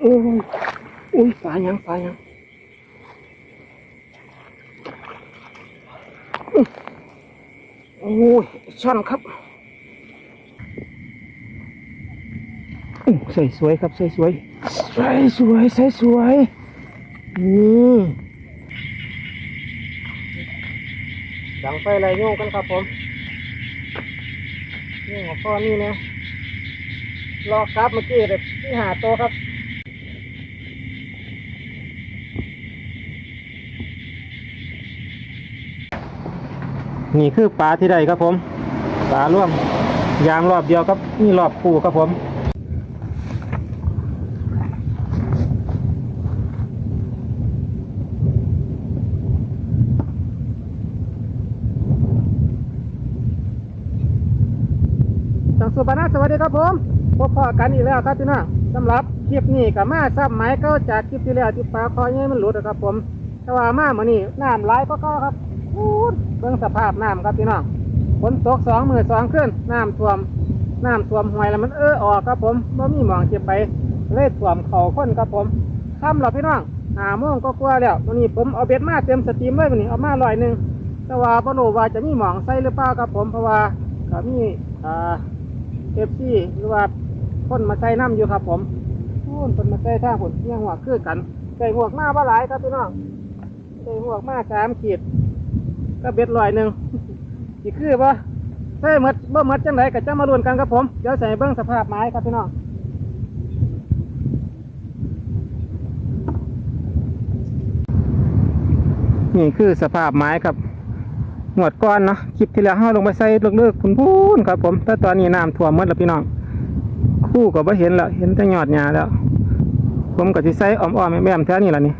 โอ้ยอุ้ยปลายังปลายังโอ้ยช่อนครับอื้อใส่สวยครับใส่สวยใส่สวยใส่สวยนี่ดังไฟอะไรโยงกันครับผมนี่หัวข้อนี่นะรอกราฟเมื่อกี้เลยที่หาโตครับ นี่คือปลาที่ใดครับผมปลาร่วมยางรอบเดียวครับนี่รอบคู่ครับผมจังสุบานะสวัสดีครับผมพบพ่อกันอีกแล้วครับพี่น้องสำหรับคลิปนี้กับมาซ้ำหมายเก้าจากคลิปที่แล้วที่ปลาคอเงี้ยมันหลุดนะครับผม แต่ว่ามาเมื่อนี้น้ำไหลก็ก็ครับู้ดเบิ่งสภาพน้ำครับพี่น้องฝนตกสองมือสองขึ้นน้ำท่วมน้ำท่วมห้วยแล้วมันเออออกครับผมบ่มีหมองเก็บไปเลยท่วมเข่าค้นครับผมค่ำหรอพี่น้องหาโมงก็กลัวแล้ววันนี้ผมเอาเบ็ดมาเต็มสตรีมเลยวันนี้เอามาลอยหนึ่งแต่ว่าบ่รู้ว่าจะมีหมองใส่หรือเปล่าครับผมเพราะว่าก็มีอ่าเอฟซีหรือว่าคนมาใส่น้ำอยู่ครับผมโอ้นคนมาใส่ท่าผลเที่ยงหัวคือกันใส่หัวมาบ่หลายครับพี่น้องใส่หัวมาสามขีด ก็เบ็ดลอยหนึ่งอีกคือบ่าใส่หมดบ่หมดจังไรก็จะมาลุ้นกันครับผม เดี๋ยวใส่เบิ้งสภาพไม้ครับพี่น้องนี่คือสภาพไม้ครับหมวดก้อนเนาะคลิปที่แล้วห้าลงไปใส่เลิกๆพุ่นพูนครับผมแต่ตอนนี้น้ำท่วมมดแล้วพี่น้อง คู่ก็บ่เห็นแล้วเห็นแต่ยอดหญ้าแล้ว ผมก็สิใส่อ้อมๆแม่ๆแถวนี้ละนี่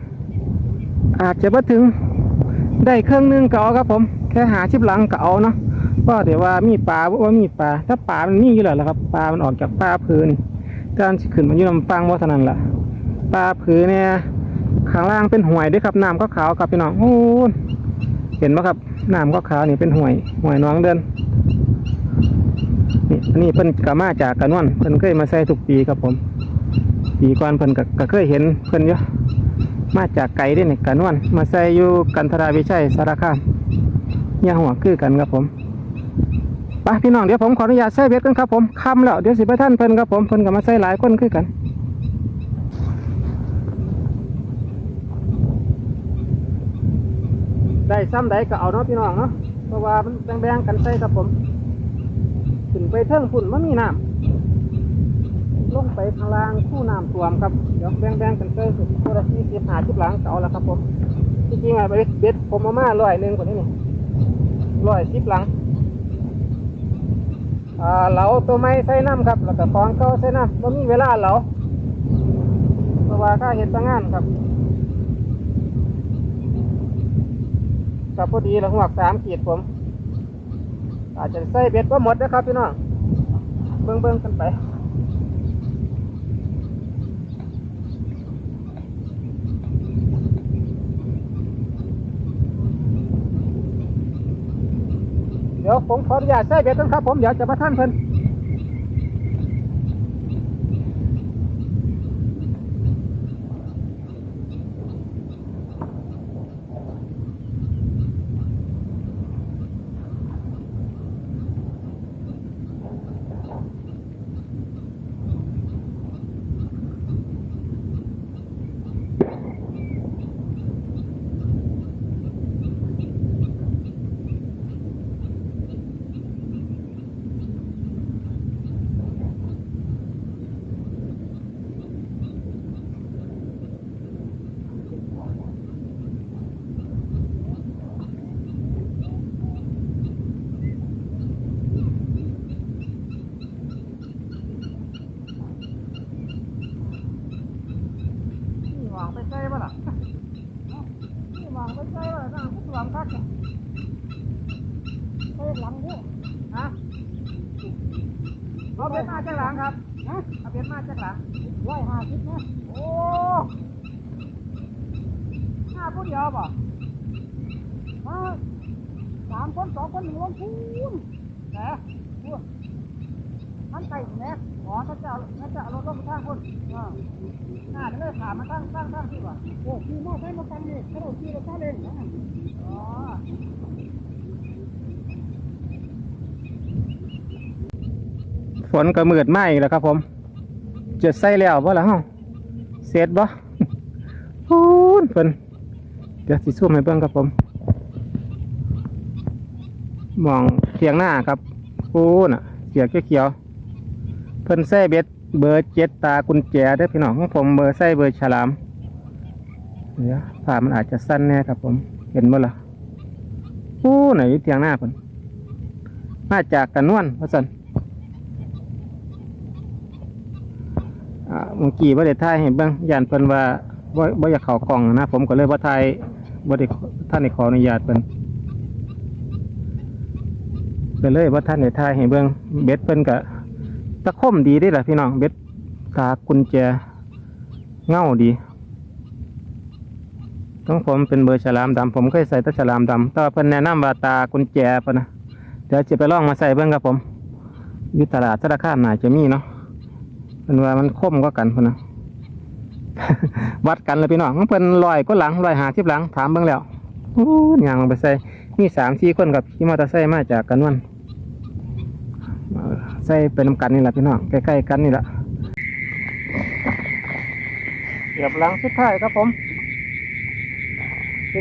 อาจจะบ่ถึง ได้เครื่องนึงก็เอาครับผม แค่หาชิบหลังก็เอาเนาะเพราะเดี๋ยวว่ามีปลาว่ามีปลา ถ้าปลามันมีอยู่แล้วล่ะครับปลามันออกจากปลาพื้นการขึ้นมาอยู่ลำฟังว่าเท่านั้นล่ะปลาผือเนี่ยข้างล่างเป็นห่วยด้วยครับน้ำก็ขาวครับพี่น้องโอ้เห็นไหมครับน้ำก็ขาวนี่เป็นห่วยห่วยน้องเดินนี่นนี้เพิ่นกามาจากกระนวนเพิ่นเคยมาใส่ทุกปีครับผม ปีก่อนเพิ่นก็เคยเห็นเพิ่นอยู่ มาจากไกลเด้นี่กระนวนมาใส่อยู่กันทราวิชัยสารคามเนี่ยหัวคือกันครับผมไปพี่น้องเดี๋ยวผมขออนุญาตใส่เบ็ดกันครับผมคำแล้วเดี๋ยวสิไปท่านเพิ่นครับผมเพิ่นก็มาใส่หลายคนคือกันได้ซ้ำใดก็เอาเนาะพี่น้องเนาะเพราะว่ามันแบ่งๆกันใส่ครับผม ขึ้นไปเทิงฝุ่นมันมีน้ำ ลงไปข้างล่างคู่น้ำท่วมครับเดี๋ยวแบ่งๆกันใส่สุดตัวละสี่สิบห้าสิบหลังเอาละครับผมจริงๆอะเบ็ดเบ็ดผมเอามาร้อยหนึ่งกว่านี้นี่ร้อยสิบหลังอ่าเหลาตัวไม้ใส่น้ำครับ แล้วก็ฟองเก้าใส่น้ำว่ามีเวลาเหลาเพราะว่าค่าเห็ดตั้งงานครับกับพอดีละหัวกสามขีดผม อาจจะใส่เบ็ดว่าหมดนะครับพี่น้องเบิ้งเบิ้งๆกันไป เดี๋ยว ผมขออนุญาตใส่เบ็ดต้นครับผมเดี๋ยวจะมาท่านเพิ่นนี่วางไปใส่บ่ล่ะนี่วางไปใส่บ่ล่ะนั่งทุกวางคักเนี่ยใส่หลังเด้อฮะ เอาเบ็ดมาจากหลังครับฮะเอาเบ็ดมาจากหลังร้อยห้าสิบนะโอ้ห้าผู้เดียวบ่มาสามคนสองคนหนึ่งลงพูนแหนพูนมันไก่แหนโอ้อ๋อถ้าจะเอาถ้าจะเอารถลงไปทางคนอ่าน่าจะเลยถามาตั้งตั้งตั้งที่ว่าโอ้ขี่มอไซค์มากันนี่กระโดดขี่รถซาเล้งนะอ๋อ ฝนก็มืดมาอีกแล้วครับ ผมจะใส่แล้วบ่ล่ะเฮาเสร็จบ่พูนเพิ่นเดี๋ยวสิซูมให้เบิ่งครับผมมองเทียงหน้าครับพูน่ะเสียวเขียวเพิ่นใส่เบ็ดเบอร์เจ็ดตากุญแจเด้พี่น้องของผมเบอร์ใส่เบอร์ฉลามเดี๋ยวภามันอาจจะสั้นแน่ครับผมเห็นบ่ล่ะพูน่ะอยู่เทียงหน้าเพิ่นมาจากกันนวลว่าซั่น อ่า เมื่อกี้บ่ได้ถ่ายให้เบิ่งย่านเพิ่นว่าบ่บ่อยากเข้ากล้องนะ ผมก็เลยบ่ถ่ายบ่ได้ท่านได้ขออนุญาตเพิ่นก็เลยบ่ท่านได้ถ่ายให้เบิ่งเบ็ดเพิ่นก็ตะคมดีเด้ล่ะพี่น้องเบ็ดตากุญแจเง่าดีของผมเป็นเบอร์ฉลามดำผมเคยใส่ตะฉลามดำแต่ว่าเพิ่นแนะนำว่าตากุญแจเพิ่นนะเดี๋ยวจะไปลองมาใส่เบิ่งครับผมอยู่ตลาดธนาคารน่าจะมีเนาะ เป็นว่ามันคมก็กันพนนะวัดกันเลยพี่น้องมันเป็นลอยก็หลังลอยหาทิบหลังถามเบิ่งแล้วโอ้ยยางลงไปใส่มีสามสี่คนกับขี่มอเตอร์ไซค์มาจากกันวันใส่เป็นนำกันนี่แหละพี่น้องใกล้ๆกันนี่แหละเสียบหลังสุดท้ายครับผม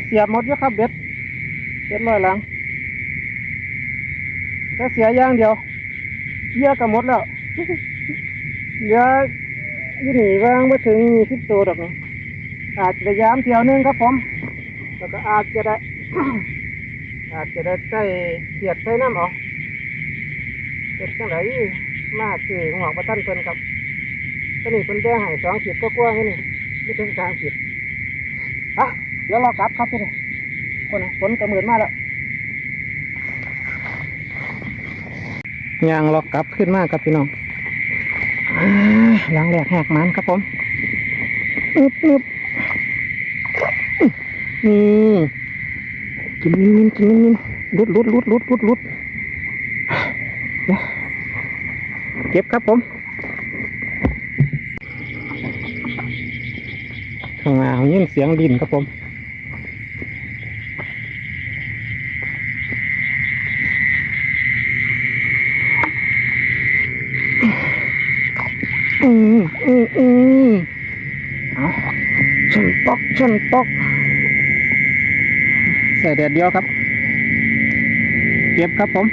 เสียบหมดแล้วครับเบ็ดเบ็ดลอยหลังก็เสียย่างเดียวเยื่อก็หมดแล้ว เหลือยู่นี่วางมาถึงสิบตัวดอกนี่อาจจะได้ยามเที่ยวนึงครับผม แล้วก็อาจจะได้ อาจจะได้ใส่เสียดใส่น้ำออกเก็ดจังไรมาคือหัวประทันเพิ่นครับตัวนี้เพิ่นแบ่งให้สองขีดก็กว้างๆนี่ไม่ถึงสามขีดอะเดี๋ยวรอกลับครับพี่นี่คนฝนกระเมือนมาแล้วยางเรอกลับขึ้นมากครับพี่น้อง หลังแหลกแหกมันครับผมอึบอึบนี่กินนินกินนินลุดลุดลุดลุดลุดลุดเดี๋ยวเก็บครับผมข้างหน้าผมยินเสียงดินครับผมอืมอืมอืมเอาช นปอกชนปอกใส่แดดเดียวครับ เก็บครับผม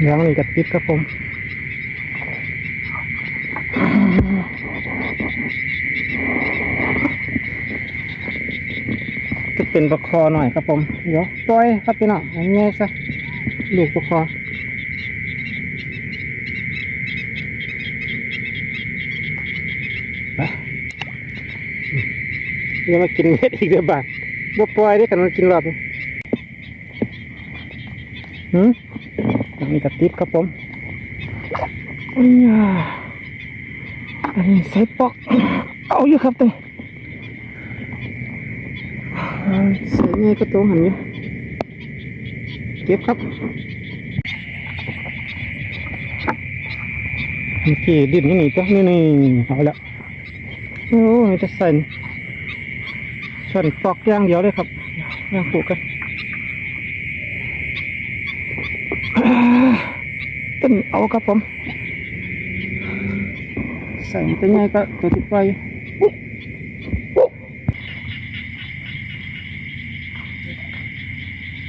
เลี้ยงนี่กระติดครับผมจะเป็นประคอหน่อยครับผม เดี๋ยวปล่อยครับพี่น้องเอาง่ายๆซะลูกประคอ อย่ามากินเม็ดอีกเดี๋ยวบาดบ่ปล่อยได้กันมันกินรอบนี้หืมอันนี้กระติบครับผมอุ้ยอันนี้ใส่ปอก เอาอยู่ครับตัวอ่าใส่ไงก็ตรงหันอยู่เก็บครับเมื่อกี้ดิ้นนี่นี่ตัวนี่นี่เอาละโอ้ยจะใส่ ส่วนปอกอย่างเดียวเลยครับย่างปลูกกันอ่าต้นเอาครับผม ใส่ตัวใหญ่ก็ตัวติดไฟ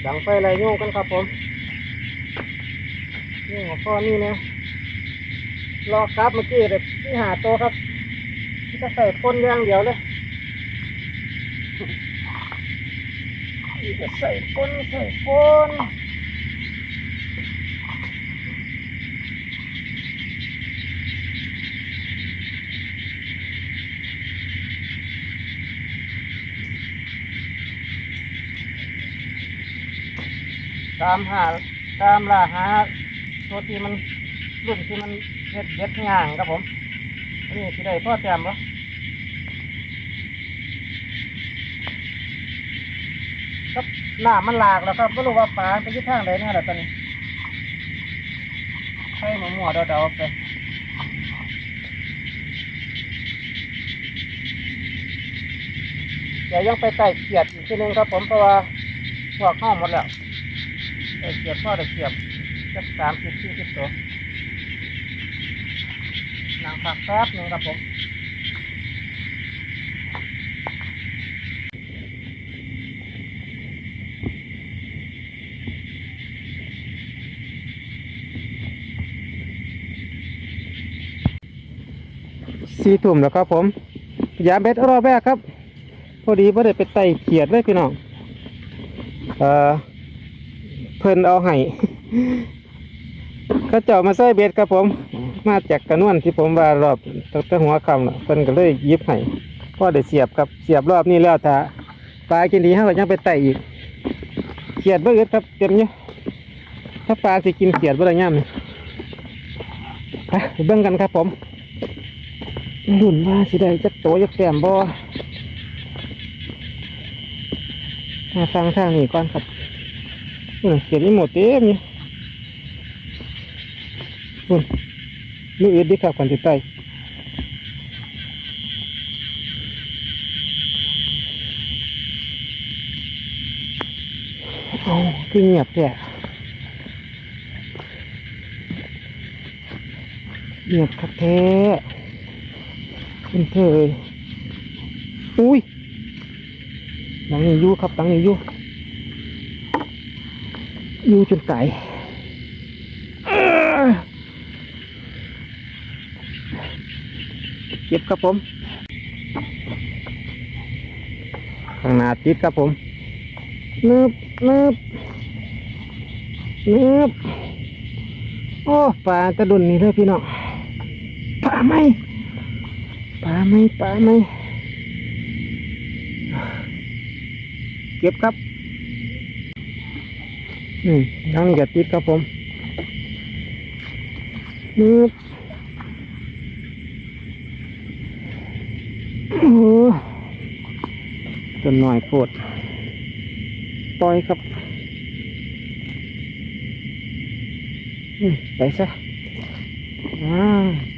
ดังไฟอะไรโยงกันครับผมนี่หัวข้อนี่นะรอครับเมื่อกี้เด็กที่หาตัวครับจะใส่คนอย่างเดียวเลย จะใส่คนใส่คนตามหาตามล่าหาตัวที่มันรุ่นที่มันเด็ดเด็ดง่างครับผมนนี่ที่ได้พ่อแจมปะ ครับ หน้ามันหลากแล้วครับไม่รู้ว่าปลาไปที่ทางไหนเนี่ยแหละตอนนี้ใส่หมั่วๆเดาๆไปเดี๋ยวยังไปไต่เกียดอีกทีนึงครับผมเพราะว่าพวกเข้าหมดแล้วไต่เกียดพ่อได้เกียบสักสามสิบสี่สิบตัวนั่งพักแป๊บหนึงครับผม สี่ทุ่มแล้วครับ ผมยามเบ็ดรอบแรกครับ พอดีไ่าได้ไปไต่เขียดเลยพี่น้องเอ่อเพิ่นเอาให้เขาเจ้ามาใส่เบ็ดครับผม มาจากกระนวนที่ผมว่ารอบตั้งแต่หัวคำนะเพิ่นก็เลยยิบให้พ่อได้เสียบครับเสียบรอบนี้แล้วถ้าปลากินดีเขาก็ยังไปไต่อีกเขียดเบ่อึดครับเต็มเนี่ยถ้าปลาสิกินเขียดบ่ได้ย่ำนี่ไปไปเบิ่งกันครับผม รุ่นว่าสิได้จักโตจักแต้มบ่มาฟังทางนี้ก่อนครับนี่เขียนนี่หมดเต็มนี่รุ่นลูกเอ็ดดิครับก่อนสิไตโอ้คือเงียบแท้เงียบครับแท้ เป็นเธอเลยอุ้ยหลังนี้ยู่ครับหลังนี้ยู่ยู่จนไก่เก็บครับผม ข้างหน้าติดครับผมเนิบเนิบเนิบโอ้ปลาตะดุนนี่เลยพี่น้องปลาไหม ไหมปลาไหมเก็บครับ อืมยังนี่ก็ติดครับผมนึบโอ้จนหน่อยโปวดปล่อยครับอืมไปซะอ่า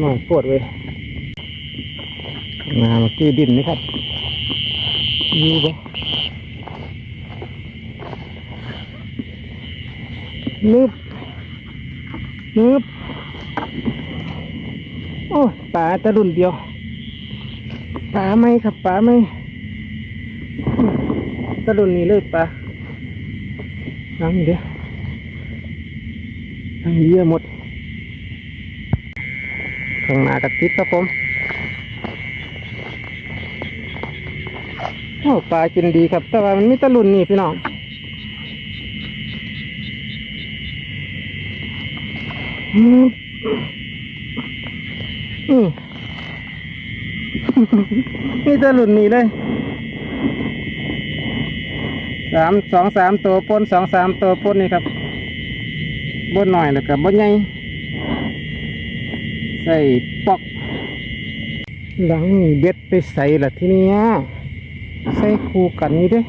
หน่อยปวดเว้ยงานที่ดินนี่ครับอยู่ปะนึบนึบโอ้ยปลาตะรุ่นเดียวปลาไหมครับปลาไหมตะรุ่นนี้เลยปลาน้ำนี่เด้อน้ำเยอะหมด ข้างหน้ากระติดครับผมโอ้ปลากินดีครับ แต่ว่ามันมีตะลุนนี่พี่น้องอืมอืมมีแตะลุนนี่เลยสามสองสามตัวปนสองสามตัวปนนี่ครับบนหน่อยแล้วกับบนใหญ่ ใส่ปอกหลังนี่เบ็ดไปใส่ละทีเนี้ยใส่คู่กันนี่เด้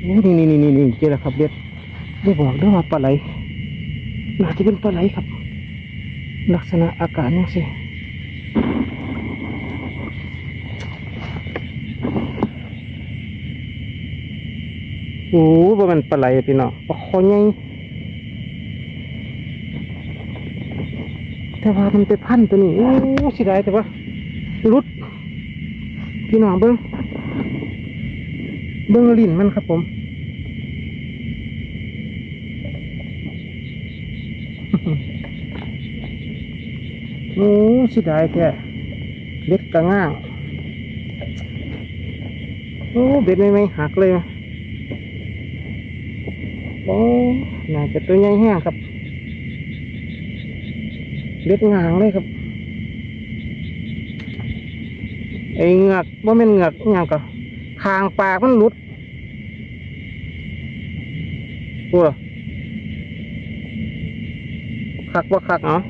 โอ้นี่นี่นี่นี่เจอแล้วครับเบ็ดไม่บอกด้วยว่าปลาไหลน่าจะเป็นปลาไหลครับ ลักษณะอากาศนี่สิโอ้บ่มันปลาไหลพี่น้องปลาคอใหญ่ แต่ว่ามันไปพันตัวนี้โอ้สิได้แต่ว่ารุด พี่น้องเบิ้งเบิ้งลิ้นมันครับผมโอ้สิได้แท้เบ็ดกระง่างโอ้เบ็ดไม่ไม่หักเลยว่ะโอ้น่าจะตัวใหญ่แห้งครับ เล็ดงางเลยครับไอเงือกว่าเป็นเงือกอหย่างก็คางปากมันหลุดกลัวคักว่าคักเนาะ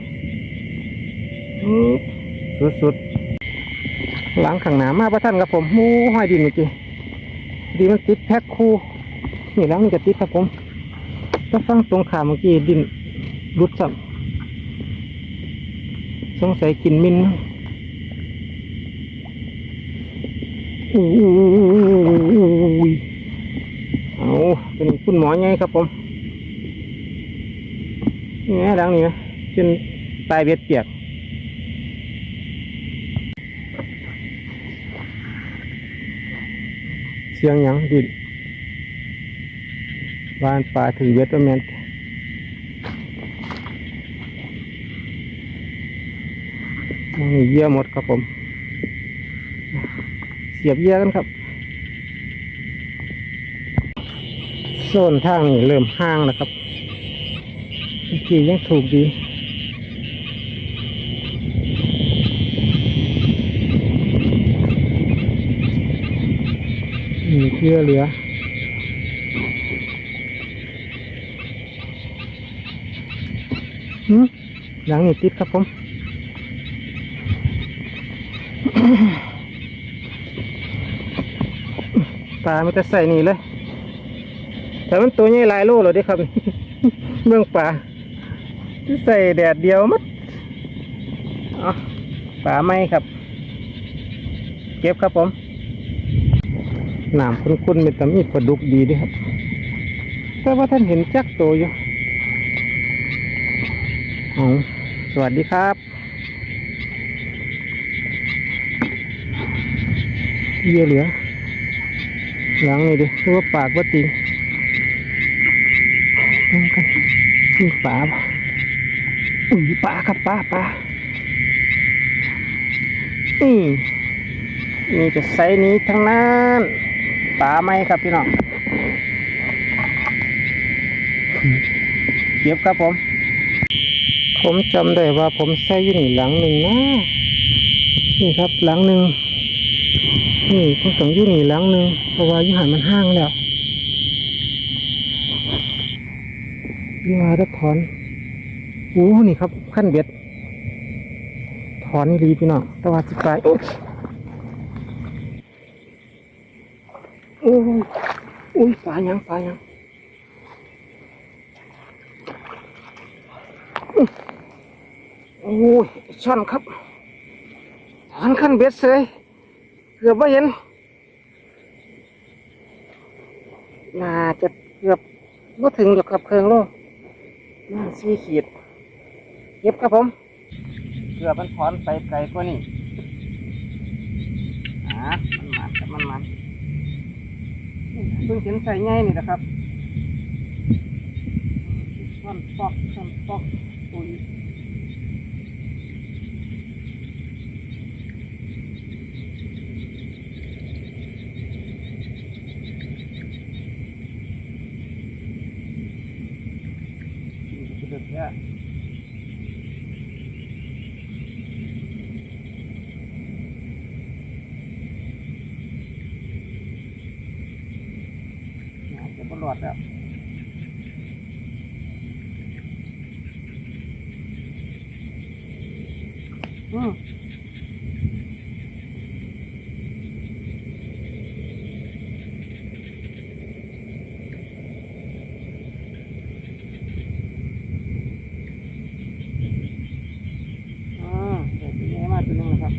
สุดสุดๆโอ้หลังข้างหนามาประท่านครับผมหมูห้อยดินเมื่อกี้ดีมันติดแพ็คคู่นี่หลังนี่ก็ติดครับผมถ้าฟังตรงขาเมื่อกี้ดินรุดสับ สงสัยกินมินมั้งอู้ยเอาเป็นคุณหมอไงครับผมนี่ไงหลังนี่นะจนตายเบ็ดเปียกเสียงยังดินวานป่าถือเวทว่าแมน นี่เยื่อหมดครับผม เสียบเยื่อกันครับโซนทางนี่เริ่มห้างแล้วครับเมื่อกี้ยังถูกดีมีเชื่อเหลือหืมหลังนี่ติดครับผม ลามันจะใส่นี่เลยแต่มันตัวใหญ่หลายโลเลยเด้ครับเบื้องปลาใส่แดดเดียวมัดเอปลาไม่ครับ เก็บครับผมน้ำคุ้นๆเป็นตำมีปลาดุกดีด้วยครับ แต่ว่าท่านเห็นจักโตวอยู่สวัสดีครับ เยื่อเหลือ หลังนี่ดิคือว่าปากว่าติงนั่งกันมีปลาปะอุ้ยปลาครับปลาปลานี่นี่จะไซส์นี้ทั้งนั้นปลาไหมครับพี่น้องเก็บครับผม ผมจำได้ว่าผมใส่อยู่นี่หลังหนึ่งนะ นี่ครับหลังหนึ่ง นี่ผมต้องอยู่นี่หลังหนึ่งเพราะว่าอยู่หันมันห้างแล้วอยาได้ถอนโอ้นี่ครับขั้นเบ็ด ถอนนี่ดีพี่น้องตะวันสิบปลายโอ้ยโอ้ยโอ้ยปลายังปลายังโอ้ยช่อนครับถอนขั้นเบ็ดเลย เกือบไม่เห็น น่าจะเกือบไม่ถึงหรอกครับเครื่องโลน่าสี่ขีด เก็บครับผม เกือบมันถอนไปไกลกว่านี้อ่ามันมันครับมันมันเพิ่งเห็นใส่ง่ายนี่นะครับซ่อนปอกซ่อนปอกอุ้ยนี่คือเดือดแท้น่าจะบร อดแล้วอืมอ่าเดี๋ยวตัวนี้มาตัวหนึงนะครับ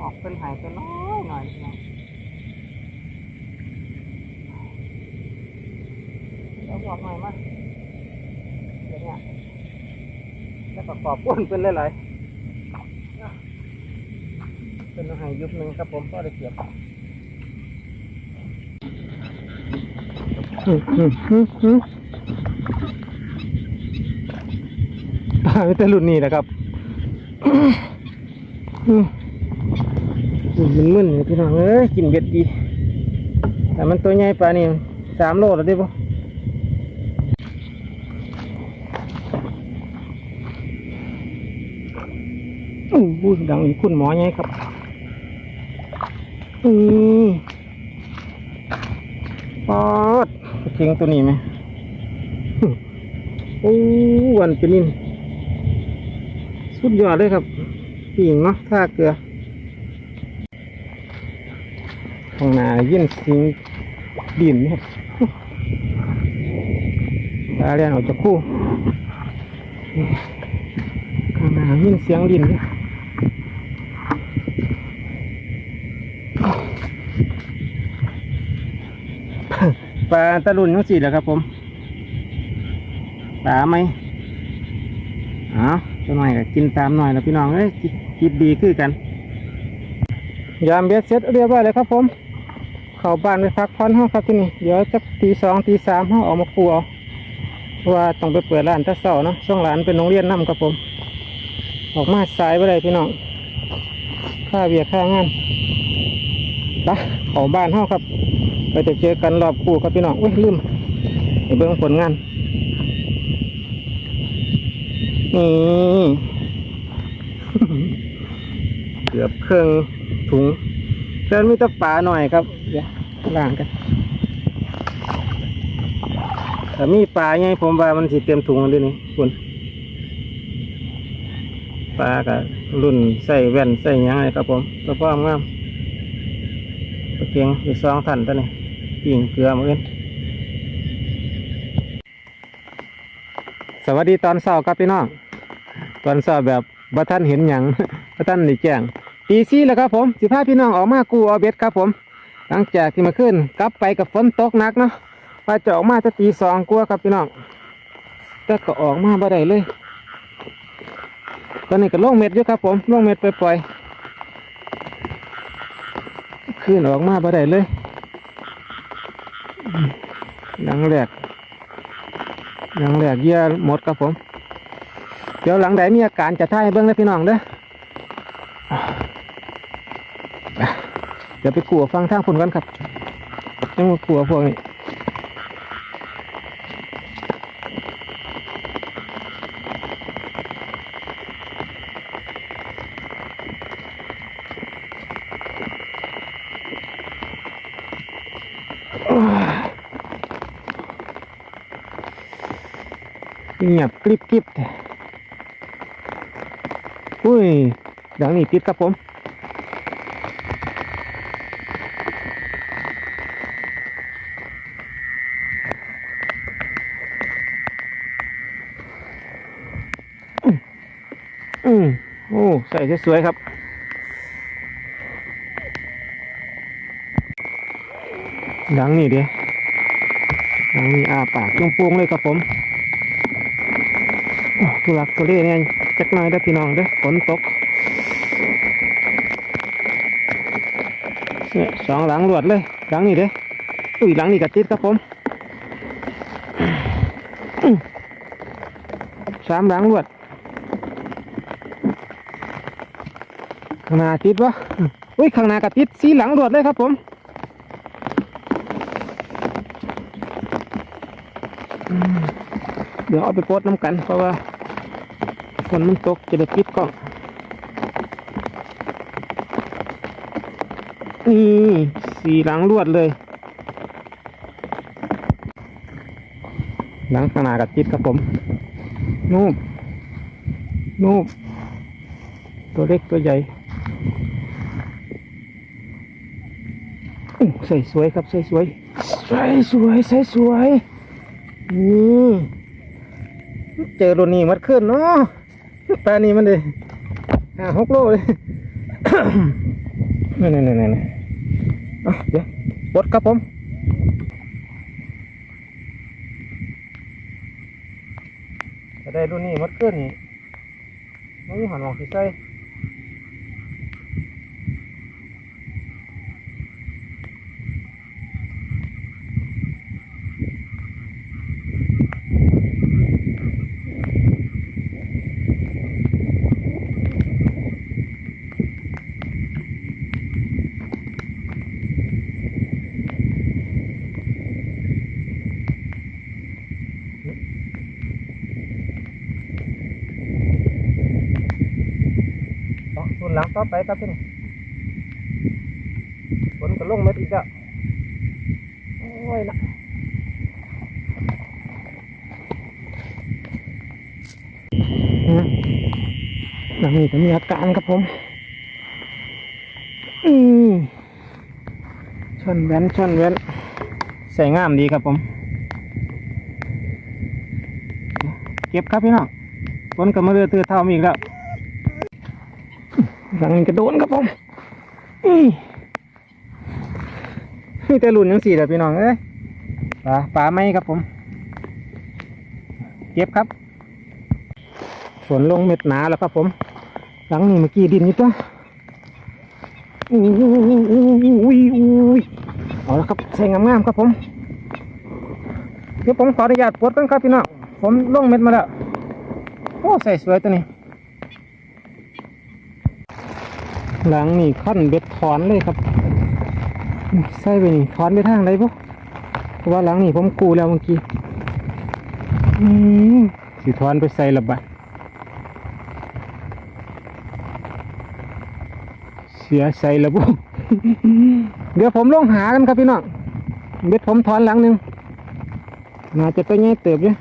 ออกเป็นหายตัวน้อยหน่อยนะแล้วบอกหน่อยมาเดี๋ยวเนี้แล้วประกอบอ้นเป็นหลายๆเป็นหายยุบหนึ่งครับผมก็ได้เกียบอืมอืมอืมอืมอ่าไม่แต่รุ่นนี้นะครับ อืม มันมึนๆเนี่ยพี่น้องเอ้ยกินเบ็ดดีแต่มันตัวใหญ่ปลานี่สามโลแล้วดิบ่อู้หูดังอีกคุณหมอไงครับอืมปอดจริงตัวนี้ไหมโอ้วันเป็นนินสุดยอดเลยครับปิ่งเนาะท่าเกลือ ข้างหน้ายินเสิงดินนี่ครับตาเรียนออกจากคู่ข้างหน้ายินเสียงดินนี่ปลาตะลุนยังสีแหละครับผมปลาไหมอ้าวตัวหน่อยก็กินตามหน่อยแล้วพี่น้องเอ้ยกินดีคือกัน ยามเบียดเสร็จเรียบร้อยเลยครับผม เข้าบ้านไปพักผ่อนห้องครับที่นี่เดี๋ยวจักตีสองตีสามห้องออกมาครัวเอาว่าต้องไปเปิดร้านแตะเสาเนาะช่วงร้านเป็นโรงเรียนน้ำครับผม ออกมาสายไปเลยพี่น้องค่าเบียค่างานไปเขอบ้านห้องครับไปจะเจอกันรอบคู่ครับพี่น้องอุ้ยลืมเบิ่งผลงานนี่เกือบเครื่องถุงเดินมีตะปาหน่อยครับ เดี๋ยวล้างกันถ้ามีปลาไงผมว่ามันสิเต็มถุงแล้วเด้วยนี่คุณปลากับรุ่นใส่แว่นใส่ยังไงครับผมตัวพ่อมงามตะเกียงอยู่สองขันตัวนี้ปิ่งเกลือมาเอินสวัสดีตอนเช้าครับพี่น้องตอนเช้าแบบบ่ท่านเห็นหยังบ่ท่านได้แจ้งตีซี่แล้วครับผมสิพาพี่น้องออกมากูเอาเบ็ดครับผม หลังจากที่มาขึ้นกลับไปกับฝนตกหนักเนาะว่าจะออกมาจะตีสองกลัวครับพี่น้องแต่ก็ออกมาบ่ได้เลย ตอนนี้ก็ลงเม็ดอยู่ครับผมลงเม็ดไปปล่อยๆขึ้นออกมาบ่ได้เลยหลังแรกหลังแรกเยื่อหมดครับผม เดี๋ยวหลังใดมีอาการจะท่ายเบิ้องเลยพี่น้องเด้อ เดี๋ยวไปกลัวฟังทางผลกันครับยังมากลัวพวกนี้เงียบกริบกริบแต่อุ้ยดังนี้ติดครับผม อืมโอ้ใส่สวยๆครับ ดังนี่เดียดังนี่อาปากจุ้งปวงเลยครับผมโอ้ทุลักทุเลเนี่ยจักหน่อยเด้อพี่น้องเด้อฝนตกเนี่ยสองหลังรวดเลยหลังนี่เด้อุ้ยหลังนี่กระติดครับผมอื้อสามหลังรวด ข้างหน้าติดวะอุ้ยข้างหน้าก็ติดสีหลังรวดเลยครับผมเดี๋ยวเอาไปโพสน้ำกัน เพราะว่าฝนมันตกจะได้ปิดกล้องนี่สีหลังรวดเลย หลังข้างหน้าก็ติดครับผม นูบนูบตัวเล็กตัวใหญ่ ใส่สวยครับใส่สวยใส่สวยใส่สวยนี่เจอรุนีมัดขึ้นเนาะปลานี้มันเลยห้าหกโลเลยนี่นี่นี่นี่เอาเดี๋ยวปดครับผมจะได้รุ่นนี้มัดขึ้นนี่ไม่มีหันหวังสิใส่ ต่อไปครับที่นี่ฝนก็ลงเม็ดอีกแล้วโอ้ยนะหลังนี้ก็มีอาการครับผม อืมชนแว้นชนแว้นใส่งามดีครับผม เก็บครับพี่น้องฝนก็มาเรือเตือเท่ามีอีกแล้ว หลังนี้กระโดนครับผมอื้อมีแต่หลุนยังสี่แต่พี่น้องเอ้ยปลาปลาไหมครับผม เก็บครับ ฝนลงเม็ดหนาแล้วครับผม หลังนี้เมื่อกี้ดินนี่ตัวอุ้ยอุ้ยอุ้ยเอาละครับใส่งามๆครับผมเดี๋ยวผมขออนุญาตปลดกันครับพี่น้องผมลงเม็ดมาแล้ว โอ้ใส่สวยตัวนี้ หลังนี่ขั้นเบ็ดถอนเลยครับใส่ไปนี่ถอนไปทางไหนปุ๊เพราะว่าหลังนี่ผมกูแล้วเมื่อกี้อืมสิถอนไปใส่ระบาดเสียใส่ระบุเดี๋ยวผมลงหากันครับพี่น้องเบ็ดผมถอนหลังหนึ่งน่าจะตัวใหญ่เติบอยู่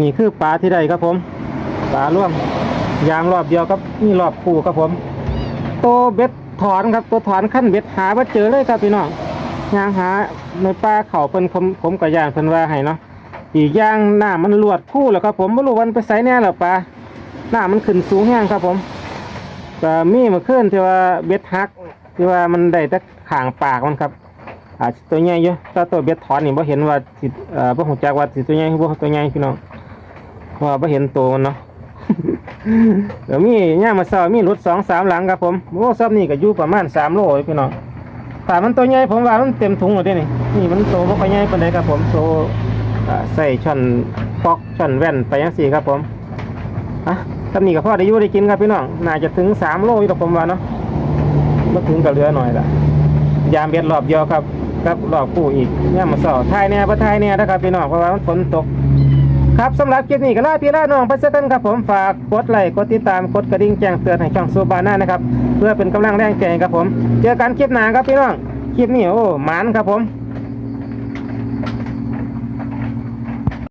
นี่คือปลาที่ใดครับผม ปลาร่วม ยางรอบเดียวครับนี่รอบปูครับผม โตวเบ็ดถอนครับ ตัวถอนขั้นเบ็ดหาว่าเจอเลยครับพี่น้องยางหาในป่าเขาเพิ่นผมผมกับยางเพิ่นว่าให้เนาะอีกย่างหน้ามันลวดคู่แล้วครับผมไม่รู้วันไปใส่แน่หรอปลาหน้ามันขึ้นสูงแห้งครับผมก็มีมาขึ้นที่ว่าเบ็ดฮักที่ว่ามันได้แต่ข่างปากมันครับอาจตัวใหญ่เยอะถ้าตัวเบ็ดถอนนี่บ่เห็นว่าสิเอ่อบ่ฮู้จักว่าสิตัวใหญ่บ่ตัวใหญ่พี่น้องเพราะว่าบ่เห็นตัวมันเนาะ เดี๋ยวมีย่ามาเศร้ามีรถสองสามหลังครับผมโอ้ซับนี่ก็อยู่ประมาณสามโลพี่น้องถ้ามันตัวใหญ่ผมว่ามันเต็มถุงหมดเลยนี่นี่มันโตบ่ค่อยใหญ่ปานใดครับผมโตใส่ช่อนปอกช่อนแว่นไปยังสี่ครับผมอะซับนี่ก็พอได้อยู่ได้กินครับพี่น้องน่าจะถึงสามโลอยู่กับผมว่าเนาะมาถึงกับเรือหน่อยละยามเบ็ดรอบเดียวครับครับรอบปูอีกย่ามาเศร้าทยแน่ปะทายแน่นะครับพี่น้องเพราะว่ามันฝนตก ครับสำหรับคลิปนี้ก็ลาพี่ลาน้องไปสักกันครับผมฝากกดไลค์กดติดตามกดกระดิ่งแจ้งเตือนให้ช่องซูบาน่านะครับ เพื่อเป็นกำลังแรงใจครับผม เจอกันคลิปหน้าครับพี่น้องคลิปนี้โอ้หมานครับผม